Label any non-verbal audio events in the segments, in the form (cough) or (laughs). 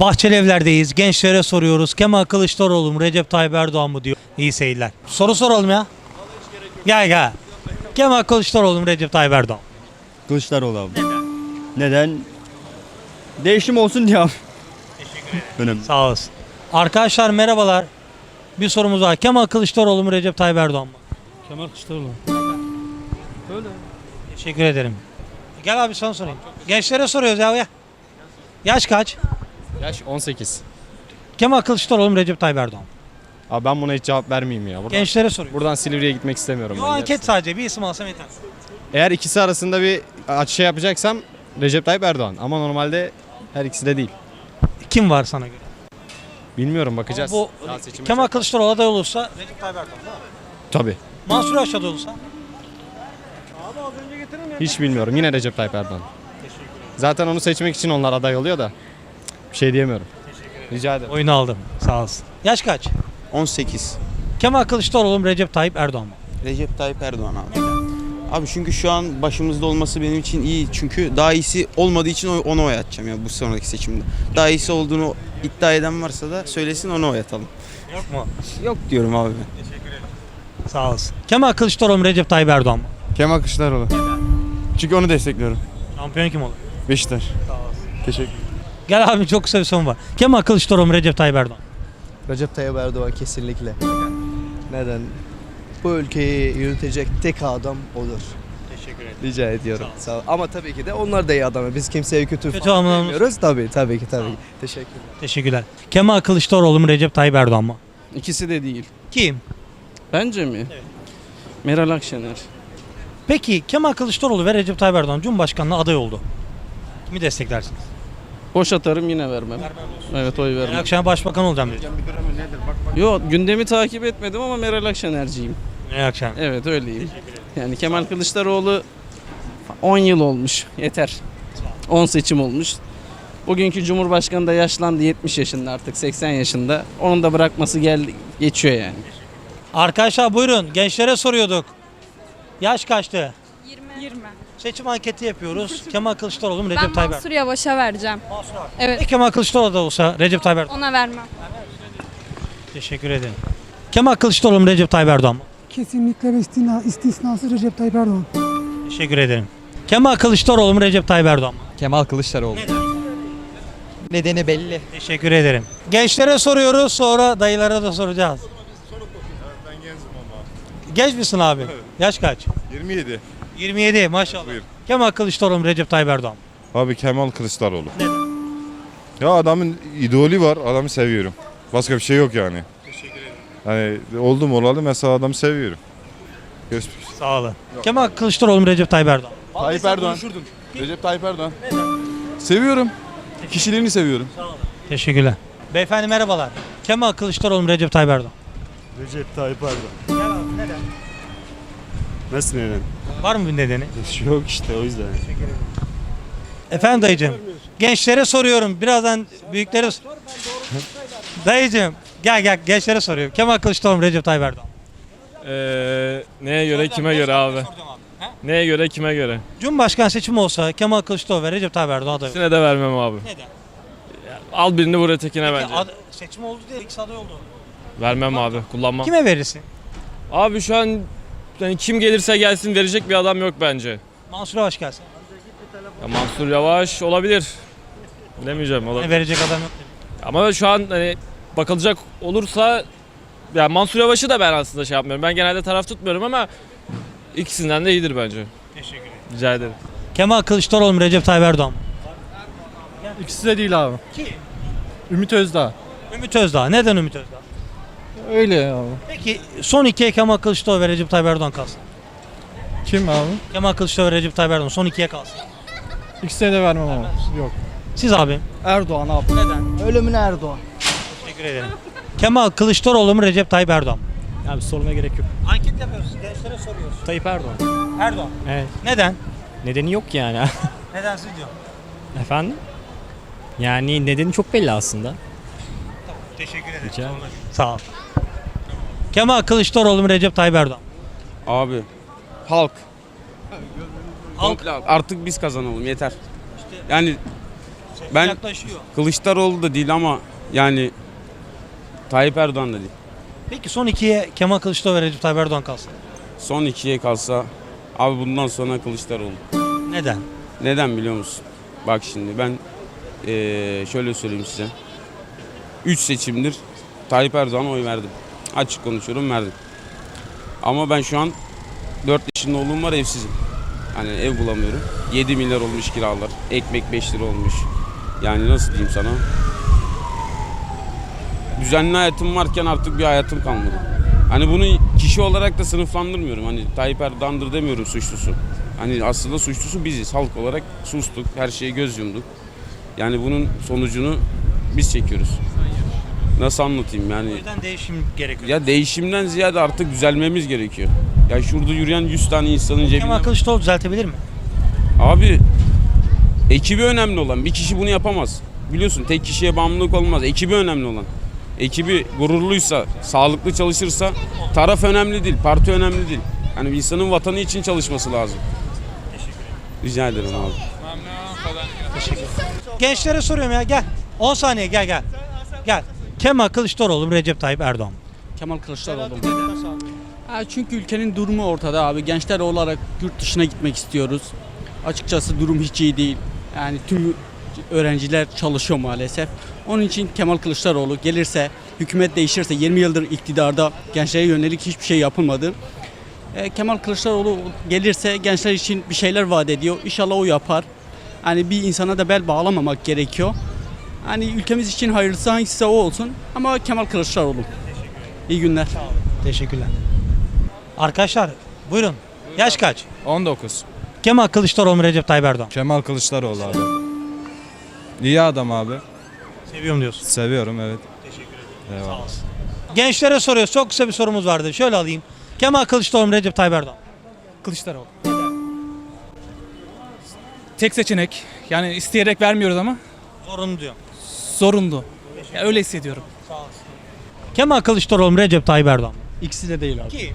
Bahçeli evlerdeyiz. Gençlere soruyoruz. Kemal Kılıçdaroğlu mu Recep Tayyip Erdoğan mı diyor. İyi seyirler. Soru soralım ya. Gel gel. Kemal Kılıçdaroğlu mu Recep Tayyip Erdoğan? Kılıçdaroğlu abi. Neden? Değişim olsun diye abi. Önemli. Sağ olasın. Arkadaşlar merhabalar. Bir sorumuz var. Kemal Kılıçdaroğlu mu Recep Tayyip Erdoğan mı? Kemal Kılıçdaroğlu. Teşekkür ederim. Gel abi sana sorayım. Gençlere soruyoruz ya. Yaş kaç? Yaş 18. Kemal Kılıçdaroğlu mu Recep Tayyip Erdoğan mı? Abi ben buna hiç cevap vermeyeyim ya. Buradan, Gençlere soruyoruz. buradan Silivri'ye gitmek istemiyorum. Yo ben anket gerçekten. sadece bir isim alsam yeter. Eğer ikisi arasında bir aç şey yapacaksam Recep Tayyip Erdoğan. Ama normalde her ikisi de değil. Kim var sana göre? Bilmiyorum bakacağız. Bu Daha seçime Kemal çok- Kılıçdaroğlu aday olursa Recep Tayyip Erdoğan değil mi? Tabii. Mansur Yavaş aday olursa Hiç bilmiyorum. Yine Recep Tayyip Erdoğan. Zaten onu seçmek için onlar aday oluyor da bir şey diyemiyorum. Rica ederim. oyunu aldım. Sağ olsun. Yaş kaç? 18. Kemal Kılıçdaroğlu mu Recep Tayyip Erdoğan mı? Recep Tayyip Erdoğan abi. Abi çünkü şu an başımızda olması benim için iyi. Çünkü daha iyisi olmadığı için ona oy atacağım ya bu sonraki seçimde. Daha iyisi olduğunu iddia eden varsa da söylesin ona oy atalım. Yok mu? Yok diyorum abi ben. Sağ olsun. Kemal Kılıçdaroğlu mu Recep Tayyip Erdoğan mı? Kemal Kılıçdaroğlu. Çünkü onu destekliyorum. Şampiyon kim olur? Beşiktaş. Teşekkür Gel abi çok kısa bir sorun var. Kemal Kılıçdaroğlu mu Recep Tayyip Erdoğan? Recep Tayyip Erdoğan kesinlikle. Neden? Bu ülkeyi yürütecek tek adam odur. Teşekkür ederim. Rica ediyorum. Sağ ol. Ama tabii ki de onlar da iyi adamı. Biz kimseye kötü, Kötü falan anlamda- demiyoruz. Tabii tabii ki tabii. ki. Teşekkürler. Teşekkürler. Kemal Kılıçdaroğlu mu Recep Tayyip Erdoğan mı? İkisi de değil. Kim? Bence mi? Meral Akşener. Peki Kemal Kılıçdaroğlu ve Recep Tayyip Erdoğan Cumhurbaşkanlığı aday oldu. Kimi desteklersiniz? Boş atarım yine vermem. Evet oy vermem. akşam başbakan olacağım dedi. Yok gündemi takip etmedim ama Meral Akşenerciyim. Ne akşam? Evet öyleyim. Yani Kemal Kılıçdaroğlu 10 yıl olmuş. Yeter. 10 seçim olmuş. Bugünkü Cumhurbaşkanı da yaşlandı 70 yaşında artık 80 yaşında. Onun da bırakması gel geçiyor yani. Arkadaşlar buyurun gençlere soruyorduk. Yaş kaçtı? 20. 20. Seçim anketi yapıyoruz. Kemal Kılıçdaroğlu mu Ben Recep Tayyip Mansur Erdoğan? Yavaş'a vereceğim. Mansur abi. Evet. E Kemal Kılıçdaroğlu da olsa Recep Tayyip Erdoğan. Ona vermem. Teşekkür ederim. Kemal Kılıçdaroğlu mu Recep Tayyip Erdoğan mı? Kesinlikle ve istina, istisnasız Recep Tayyip Erdoğan. Teşekkür ederim. Kemal Kılıçdaroğlu mu Recep Tayyip Erdoğan mı? Kemal Kılıçdaroğlu. Nedeni belli. Teşekkür ederim. Gençlere soruyoruz sonra dayılara da soracağız. Ben gencim ama. Genç misin abi? Yaş kaç? 27. 27 maşallah. Buyur. Kemal Kılıçdaroğlu mu Recep Tayyip Erdoğan mı? Abi Kemal Kılıçdaroğlu. Ya adamın idolü var. Adamı seviyorum. Başka bir şey yok yani. Teşekkür ederim. Hani oldum olalı mesela adamı seviyorum. Görüşmek üzere. Sağ olun. Kemal Kılıçdaroğlu mu Recep Tayyip Erdoğan mı? Tayyip Erdoğan. Recep Tayyip Erdoğan. Seviyorum. Kişiliğini seviyorum. Teşekkürler. Beyefendi merhabalar. Kemal Kılıçdaroğlu mu Recep Tayyip Erdoğan? Recep Tayyip Erdoğan. Nasıl neden? Var mı bir nedeni? (laughs) Yok işte o yüzden. Efendim dayıcım. Gençlere soruyorum. Birazdan büyüklere... (laughs) dayıcım gel gel gençlere soruyorum. Kemal Kılıçdaroğlu Recep Tayyip Erdoğan? Ee, neye göre kime göre abi? Neye göre kime göre? Cumhurbaşkanı seçimi olsa Kemal Kılıçdaroğlu ve Recep Tayyip Erdoğan aday olur. İkisine de vermem abi. Neden? Al birini vur ötekine bence. Ad- seçim oldu diye ikisi aday oldu. Vermem abi. Kullanmam. Kime verirsin? Abi şu an yani kim gelirse gelsin verecek bir adam yok bence. Mansur Yavaş gelsin. Ya Mansur Yavaş olabilir. Bilemeyeceğim Ne olabilir. verecek adam yok. Ama şu an hani bakılacak olursa ya Mansur Yavaş'ı da ben aslında şey yapmıyorum. Ben genelde taraf tutmuyorum ama ikisinden de iyidir bence. Teşekkür ederim. Rica ederim. Kemal Kılıçdaroğlu mu Recep Tayyip Erdoğan mı? İkisi de değil abi. Kim? Ümit Özdağ. Ümit Özdağ. Neden Ümit Özdağ? Öyle abi. Peki son ikiye Kemal Kılıçdaroğlu ve Recep Tayyip Erdoğan kalsın. Kim abi? Kemal Kılıçdaroğlu ve Recep Tayyip Erdoğan son ikiye kalsın. İkisine de vermem ama. Yok. Siz abi. Erdoğan abi. Neden? Ölümüne Erdoğan. Teşekkür ederim. Kemal Kılıçdaroğlu mu Recep Tayyip Erdoğan mı? Abi sormaya gerek yok. Anket yapıyoruz. Gençlere soruyoruz. Tayyip Erdoğan. Erdoğan. Evet. Neden? Nedeni yok yani. (laughs) Neden siz diyor? Efendim? Yani nedeni çok belli aslında. Teşekkür ederim. Rica. Sağ ol. Kemal Kılıçdaroğlu mu Recep Tayyip Erdoğan? mı? Abi halk. Halk Artık biz kazanalım yeter. Yani Ben Yaklaşıyor. Kılıçdaroğlu da değil ama yani Tayyip Erdoğan da değil. Peki son ikiye Kemal Kılıçdaroğlu ve Recep Tayyip Erdoğan kalsın. Son ikiye kalsa abi bundan sonra Kılıçdaroğlu. Neden? Neden biliyor musun? Bak şimdi ben eee, şöyle söyleyeyim size. 3 seçimdir Tayyip Erdoğan'a oy verdim. Açık konuşuyorum verdim. Ama ben şu an 4 yaşında oğlum var evsizim. Hani ev bulamıyorum. 7 milyar olmuş kiralar. Ekmek 5 lira olmuş. Yani nasıl diyeyim sana? Düzenli hayatım varken artık bir hayatım kalmadı. Hani bunu kişi olarak da sınıflandırmıyorum. Hani Tayyip Erdoğan'dır demiyorum suçlusu. Hani aslında suçlusu biziz. Halk olarak sustuk, her şeye göz yumduk. Yani bunun sonucunu biz çekiyoruz. Nasıl anlatayım O yani? yüzden değişim gerekiyor. Ya değişimden ziyade artık düzelmemiz gerekiyor. Ya şurada yürüyen 100 tane insanın cebinde... Kemal Kılıçdaroğlu düzeltebilir mi? Abi ekibi önemli olan. Bir kişi bunu yapamaz. Biliyorsun tek kişiye bağımlılık olmaz. Ekibi önemli olan. Ekibi gururluysa, sağlıklı çalışırsa taraf önemli değil, parti önemli değil. Yani bir insanın vatanı için çalışması lazım. Rica ederim abi. Gençlere soruyorum ya gel. 10 saniye gel gel. Gel. Kemal Kılıçdaroğlu mu Recep Tayyip Erdoğan mı? Kemal Kılıçdaroğlu. Ha, çünkü ülkenin durumu ortada abi. Gençler olarak yurt dışına gitmek istiyoruz. Açıkçası durum hiç iyi değil. Yani tüm öğrenciler çalışıyor maalesef. Onun için Kemal Kılıçdaroğlu gelirse, hükümet değişirse 20 yıldır iktidarda gençlere yönelik hiçbir şey yapılmadı. E, Kemal Kılıçdaroğlu gelirse gençler için bir şeyler vaat ediyor. İnşallah o yapar. Hani bir insana da bel bağlamamak gerekiyor. Hani ülkemiz için hayırlısı hangisi o olsun. Ama Kemal Kılıçdaroğlu. İyi günler. Teşekkürler. Arkadaşlar buyurun. Yaş kaç? 19. Kemal Kılıçdaroğlu mu Recep Tayyip Erdoğan? Kemal Kılıçdaroğlu abi. İyi adam abi. Seviyorum diyorsun. Seviyorum evet. Eyvallah. Gençlere soruyoruz. Çok kısa bir sorumuz vardı. Şöyle alayım. Kemal Kılıçdaroğlu mu Recep Tayyip Erdoğan? Kılıçdaroğlu. Tek seçenek. Yani isteyerek vermiyoruz ama Zorunlu diyor. Zorunlu. Ya öyle hissediyorum. Kemal Kılıçdaroğlu mu Recep Tayyip Erdoğan? mı? İkisi de değil abi. Ki.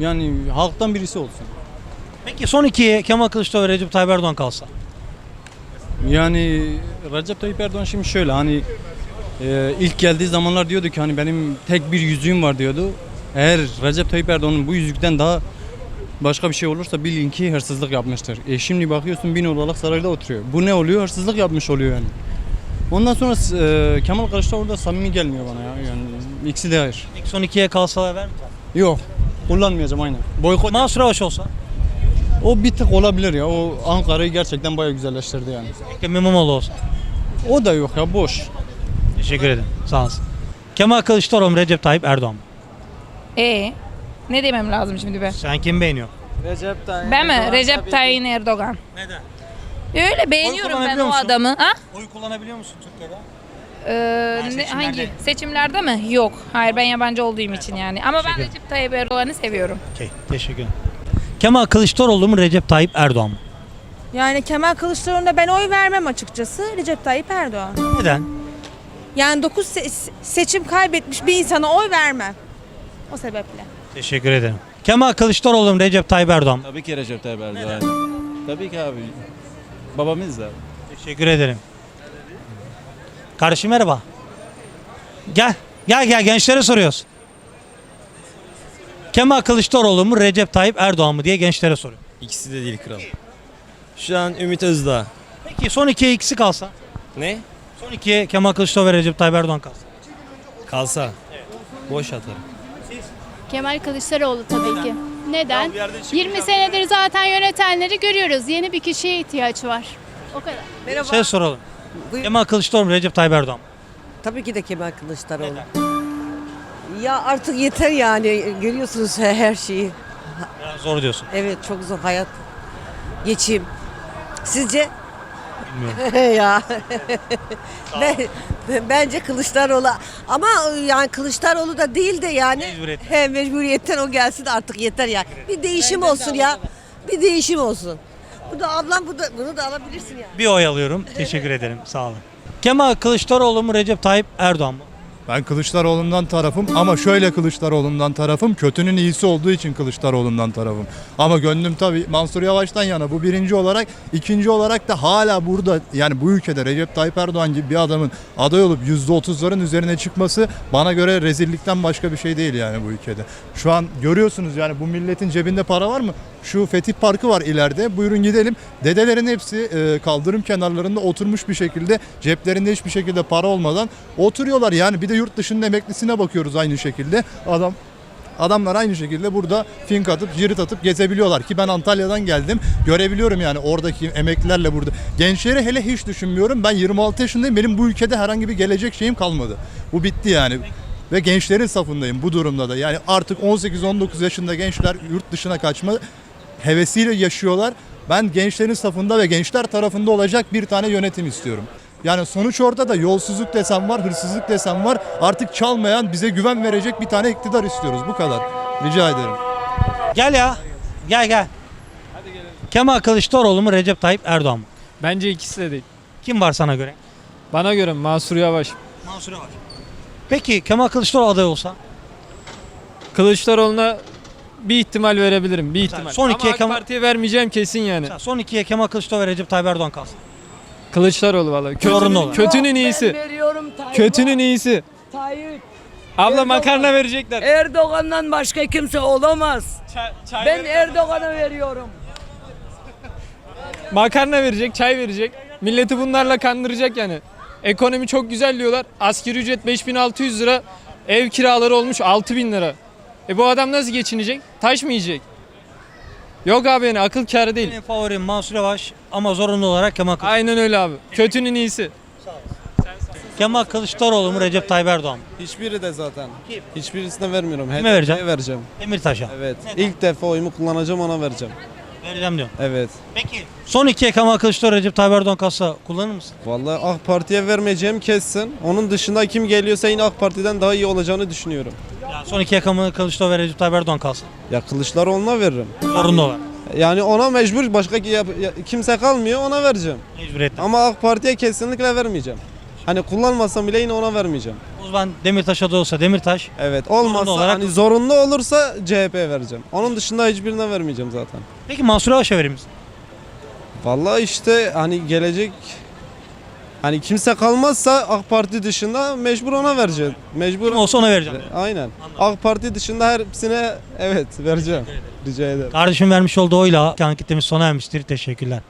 Yani halktan birisi olsun. Peki son ikiye Kemal Kılıçdaroğlu Recep Tayyip Erdoğan kalsa? Yani Recep Tayyip Erdoğan şimdi şöyle hani e, ilk geldiği zamanlar diyordu ki hani benim tek bir yüzüğüm var diyordu. Eğer Recep Tayyip Erdoğan'ın bu yüzükten daha başka bir şey olursa bilin ki hırsızlık yapmıştır. E şimdi bakıyorsun bin odalık sarayda oturuyor. Bu ne oluyor? Hırsızlık yapmış oluyor yani. Ondan sonra e, Kemal Kılıçdaroğlu da samimi gelmiyor bana ya. Yani ikisi de hayır. İlk son ikiye kalsalar ver mi? Yok. Kullanmayacağım aynen. Boykot. Mansur Yavaş olsa? O bir tık olabilir ya. O Ankara'yı gerçekten bayağı güzelleştirdi yani. Ekrem İmamoğlu olsa? O da yok ya boş. Teşekkür ederim. Sağ olasın. Kemal Kılıçdaroğlu mu Recep Tayyip Erdoğan mı? E ne demem lazım şimdi be? Sen kimi beğeniyorsun? Recep Tayyip Ben mi? Recep Tayyip Erdoğan. Neden? Öyle beğeniyorum ben o musun? adamı. Ha? Oy kullanabiliyor musun Türkiye'de? Ee, ne- seçimlerde. hangi? Seçimlerde mi? Yok. Hayır ben yabancı olduğum için yani. Ama ben Recep Tayyip Erdoğan'ı seviyorum. Okey. Teşekkür ederim. Kemal Kılıçdaroğlu mu Recep Tayyip Erdoğan mı? Yani Kemal Kılıçdaroğlu'na ben oy vermem açıkçası. Recep Tayyip Erdoğan. Neden? Yani 9 seçim kaybetmiş bir insana oy vermem. O sebeple. Teşekkür ederim. Kemal Kılıçdaroğlu mu Recep Tayyip Erdoğan mı? Tabii ki Recep Tayyip Erdoğan. Tabii ki abi. Babamız da. Teşekkür ederim. Kardeşim merhaba. Gel. Gel gel gençlere soruyoruz. Kemal Kılıçdaroğlu mu Recep Tayyip Erdoğan mı diye gençlere soruyor. İkisi de değil kral. Şu an Ümit Özdağ. Peki son ikiye ikisi kalsa? Ne? Son ikiye Kemal Kılıçdaroğlu ve Recep Tayyip Erdoğan kalsa. Kalsa. Boş atarım. Kemal Kılıçdaroğlu tabii ki. Neden? 20 senedir zaten yönetenleri görüyoruz. Yeni bir kişiye ihtiyaç var. O kadar. Merhaba. Şey soralım. Kemal Kılıçdaroğlu mu Recep Tayyip Erdoğan mı? Tabii ki de Kemal Kılıçdaroğlu. Ya artık yeter yani görüyorsunuz her şeyi. Biraz zor diyorsun. Evet çok zor hayat. Geçim. Sizce? Bilmiyorum. (laughs) ya. ben, bence Kılıçdaroğlu ama yani Kılıçdaroğlu da değil de yani Mecburiyetten. he, mecburiyetten o gelsin artık yeter ya. Bir değişim olsun ya. Bir değişim olsun. Bu da ablam bu da bunu da alabilirsin ya. Bir oy alıyorum. Teşekkür ederim. Sağ olun. Kemal Kılıçdaroğlu mu Recep Tayyip Erdoğan mı? Ben Kılıçdaroğlu'ndan tarafım ama şöyle Kılıçdaroğlu'ndan tarafım. Kötünün iyisi olduğu için Kılıçdaroğlu'ndan tarafım. Ama gönlüm tabii Mansur Yavaş'tan yana. Bu birinci olarak. ikinci olarak da hala burada yani bu ülkede Recep Tayyip Erdoğan gibi bir adamın aday olup %30'ların üzerine çıkması bana göre rezillikten başka bir şey değil yani bu ülkede. Şu an görüyorsunuz yani bu milletin cebinde para var mı? Şu Fetih Parkı var ileride. Buyurun gidelim. Dedelerin hepsi e, kaldırım kenarlarında oturmuş bir şekilde ceplerinde hiçbir şekilde para olmadan oturuyorlar. Yani bir de yurt dışının emeklisine bakıyoruz aynı şekilde. Adam Adamlar aynı şekilde burada fink atıp cirit atıp gezebiliyorlar ki ben Antalya'dan geldim görebiliyorum yani oradaki emeklilerle burada. Gençleri hele hiç düşünmüyorum ben 26 yaşındayım benim bu ülkede herhangi bir gelecek şeyim kalmadı. Bu bitti yani ve gençlerin safındayım bu durumda da yani artık 18-19 yaşında gençler yurt dışına kaçma hevesiyle yaşıyorlar. Ben gençlerin safında ve gençler tarafında olacak bir tane yönetim istiyorum. Yani sonuç ortada yolsuzluk desem var, hırsızlık desem var. Artık çalmayan, bize güven verecek bir tane iktidar istiyoruz. Bu kadar. Rica ederim. Gel ya. Gel gel. Kemal Kılıçdaroğlu mu Recep Tayyip Erdoğan mı? Bence ikisi de değil. Kim var sana göre? Bana göre Mansur Yavaş. Mansur Yavaş. Peki Kemal Kılıçdaroğlu aday olsa? Kılıçdaroğlu'na bir ihtimal verebilirim. Bir ihtimal. son ikiye Ama AK Kemal- Parti'ye vermeyeceğim kesin yani. Son ikiye Kemal Kılıçdaroğlu ve Recep Tayyip Erdoğan kalsın. Kılıçdaroğlu vallahi. Zorunlu Kötünün, olarak. kötünün iyisi. veriyorum Tayyip. Kötünün iyisi. Tayyip. Abla makarna verecekler. Erdoğan'dan başka kimse olamaz. Çay Ben Erdoğan'a veriyorum. Makarna verecek, çay verecek. Milleti bunlarla kandıracak yani. Ekonomi çok güzel diyorlar. Asgari ücret 5600 lira. Ev kiraları olmuş 6000 lira. E bu adam nasıl geçinecek? Taş mı yiyecek? Yok abi yani akıl kârı değil. Benim favorim Mansur Yavaş ama zorunlu olarak Kemal Kılıçdaroğlu. Aynen öyle abi. Kötünün iyisi. Kemal Kılıçdaroğlu mu Recep Tayyip Erdoğan mı? Hiçbiri de zaten. Hiçbirisine vermiyorum. Kime vereceksin? vereceğim. Demirtaş'a. Evet. İlk defa oyumu kullanacağım ona vereceğim. Vereceğim diyorum. Evet. Peki. Son ikiye Kemal Kılıçdaroğlu Recep Tayyip Erdoğan kalsa kullanır mısın? Vallahi AK Parti'ye vermeyeceğim kessin. Onun dışında kim geliyorsa yine AK Parti'den daha iyi olacağını düşünüyorum. Son ikiye Kemal Kılıçdaroğlu ve Recep Tayyip Erdoğan kalsa. Ya Kılıçdaroğlu'na veririm. Zorunlu olarak. Yani ona mecbur başka yap- ya- kimse kalmıyor ona vereceğim. Mecburiyetle. Ama AK Parti'ye kesinlikle vermeyeceğim. Hani kullanmasam bile yine ona vermeyeceğim. O zaman Demirtaş'a da olsa Demirtaş. Evet olmazsa olarak- hani zorunlu olursa CHP vereceğim. Onun dışında hiçbirine vermeyeceğim zaten. Peki Mansur Yavaş'a verir misin? Vallahi işte hani gelecek hani kimse kalmazsa AK Parti dışında mecbur ona vereceğim. Mecbur Kim olsa ona vereceğim. Aynen. AK Parti dışında hepsine evet vereceğim. Rica ederim. Kardeşim vermiş olduğu oyla kitlemiz sona ermiştir. Teşekkürler.